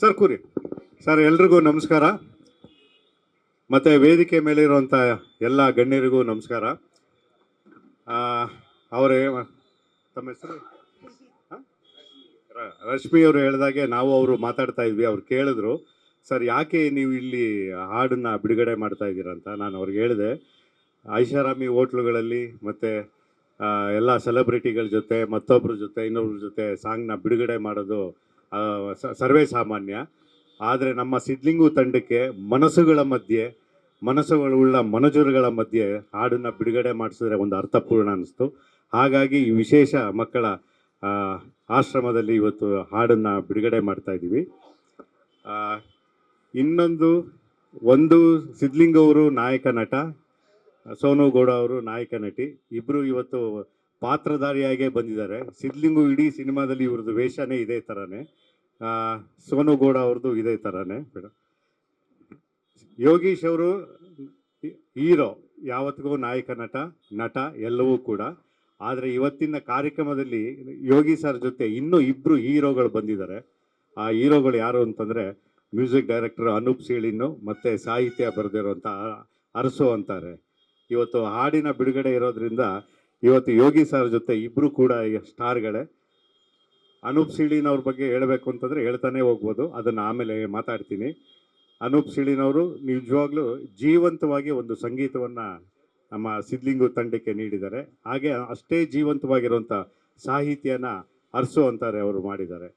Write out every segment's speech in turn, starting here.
Sir ಕೂರಿ. Sir, ಎಲ್ರಿಗೂ ನಮಸ್ಕಾರ. ಮತ್ತು ವೇದಿಕೆ ಮೇಲೆ ಇರುವಂಥ ಎಲ್ಲ ಗಣ್ಯರಿಗೂ ನಮಸ್ಕಾರ. ಅವರೇ, ತಮ್ಮ ಹೆಸರು? ರಶ್ಮಿ ಅವರು ಹೇಳಿದಾಗೆ ನಾವು ಅವರು ಮಾತಾಡ್ತಾ ಇದ್ವಿ, ಅವ್ರು ಕೇಳಿದ್ರು. ಸರ್, ಯಾಕೆ ನೀವು ಇಲ್ಲಿ ಹಾಡನ್ನ ಬಿಡುಗಡೆ ಮಾಡ್ತಾ ಇದ್ದೀರಾ ಅಂತ ನಾನು ಅವ್ರಿಗೆ ಹೇಳಿದೆ. ಐಷಾರಾಮಿ ಹೋಟ್ಲುಗಳಲ್ಲಿ ಮತ್ತು ಎಲ್ಲ ಸೆಲೆಬ್ರಿಟಿಗಳ ಜೊತೆ ಮತ್ತೊಬ್ಬರ ಜೊತೆ, ಇನ್ನೊಬ್ರ ಜೊತೆ ಸಾಂಗ್ನ ಬಿಡುಗಡೆ ಮಾಡೋದು ಸರ್ವೇ ಸಾಮಾನ್ಯ. ಆದರೆ ನಮ್ಮ ಸಿದ್ಲಿಂಗು ತಂಡಕ್ಕೆ ಮನಸ್ಸುಗಳ ಮಧ್ಯೆ, ಮನಸ್ಸುಗಳುಳ್ಳ ಮನಜುರುಗಳ ಮಧ್ಯೆ ಹಾಡನ್ನು ಬಿಡುಗಡೆ ಮಾಡಿಸಿದ್ರೆ ಒಂದು ಅರ್ಥಪೂರ್ಣ ಅನ್ನಿಸ್ತು ಹಾಗಾಗಿ ಈ ವಿಶೇಷ ಮಕ್ಕಳ ಆಶ್ರಮದಲ್ಲಿ ಇವತ್ತು ಹಾಡನ್ನು ಬಿಡುಗಡೆ ಮಾಡ್ತಾ ಇದ್ದೀವಿ. ಇನ್ನೊಂದು, ಒಂದು ಸಿದ್ಲಿಂಗ್ ಅವರು ನಾಯಕ ನಟ, ಸೋನು ಗೌಡ ಅವರು ನಾಯಕ ನಟಿ. ಇಬ್ಬರು ಇವತ್ತು ಪಾತ್ರಧಾರಿಯಾಗೇ ಬಂದಿದ್ದಾರೆ. ಸಿದ್ಲಿಂಗು ಇಡೀ ಸಿನಿಮಾದಲ್ಲಿ ಇವ್ರದ್ದು ವೇಷನೇ ಇದೇ ಥರನೇ ಆ, ಗೌಡ ಅವ್ರದ್ದು ಇದೇ ಥರನೇ ಯೋಗೀಶ್ ಅವರು ಹೀರೋ ಯಾವತ್ತಿಗೂ ನಾಯಕ ನಟ ನಟ ಎಲ್ಲವೂ ಕೂಡ. ಆದರೆ ಇವತ್ತಿನ ಕಾರ್ಯಕ್ರಮದಲ್ಲಿ ಯೋಗಿ ಸರ್ ಜೊತೆ ಇನ್ನೂ ಇಬ್ಬರು ಹೀರೋಗಳು ಬಂದಿದ್ದಾರೆ. ಆ ಹೀರೋಗಳು ಯಾರು ಅಂತಂದರೆ ಮ್ಯೂಸಿಕ್ ಡೈರೆಕ್ಟರ್ ಅನೂಪ್ ಸೀಳಿನ್ನು ಮತ್ತು ಸಾಹಿತ್ಯ ಬರೆದಿರುವಂಥ ಅರಸು ಅಂತಾರೆ. ಇವತ್ತು ಹಾಡಿನ ಬಿಡುಗಡೆ ಇರೋದ್ರಿಂದ ಇವತ್ತು ಯೋಗಿ ಸರ್ ಜೊತೆ ಇಬ್ಬರು ಕೂಡ ಈಗ ಸ್ಟಾರ್ಗಳೇ. ಅನೂಪ್ ಸಿಳಿನವ್ರ ಬಗ್ಗೆ ಹೇಳಬೇಕು ಅಂತಂದರೆ ಹೇಳ್ತಾನೆ ಹೋಗ್ಬೋದು. ಅದನ್ನು ಆಮೇಲೆ ಮಾತಾಡ್ತೀನಿ. ಅನೂಪ್ ಸಿಳಿನವರು ನಿಜವಾಗ್ಲೂ ಜೀವಂತವಾಗಿ ಒಂದು ಸಂಗೀತವನ್ನು ನಮ್ಮ ಸಿದ್ಲಿಂಗು ತಂಡಕ್ಕೆ ನೀಡಿದ್ದಾರೆ. ಹಾಗೆ ಅಷ್ಟೇ ಜೀವಂತವಾಗಿರುವಂಥ ಸಾಹಿತ್ಯನ ಅರಸು ಅಂತಾರೆ ಅವರು ಮಾಡಿದ್ದಾರೆ.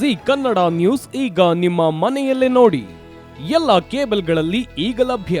ಜಿ ಕನ್ನಡ ನ್ಯೂಸ್ ಈಗ ನಿಮ್ಮ ಮನೆಯಲ್ಲೇ ನೋಡಿ. ಎಲ್ಲ ಕೇಬಲ್ಗಳಲ್ಲಿ ಈಗ ಲಭ್ಯ.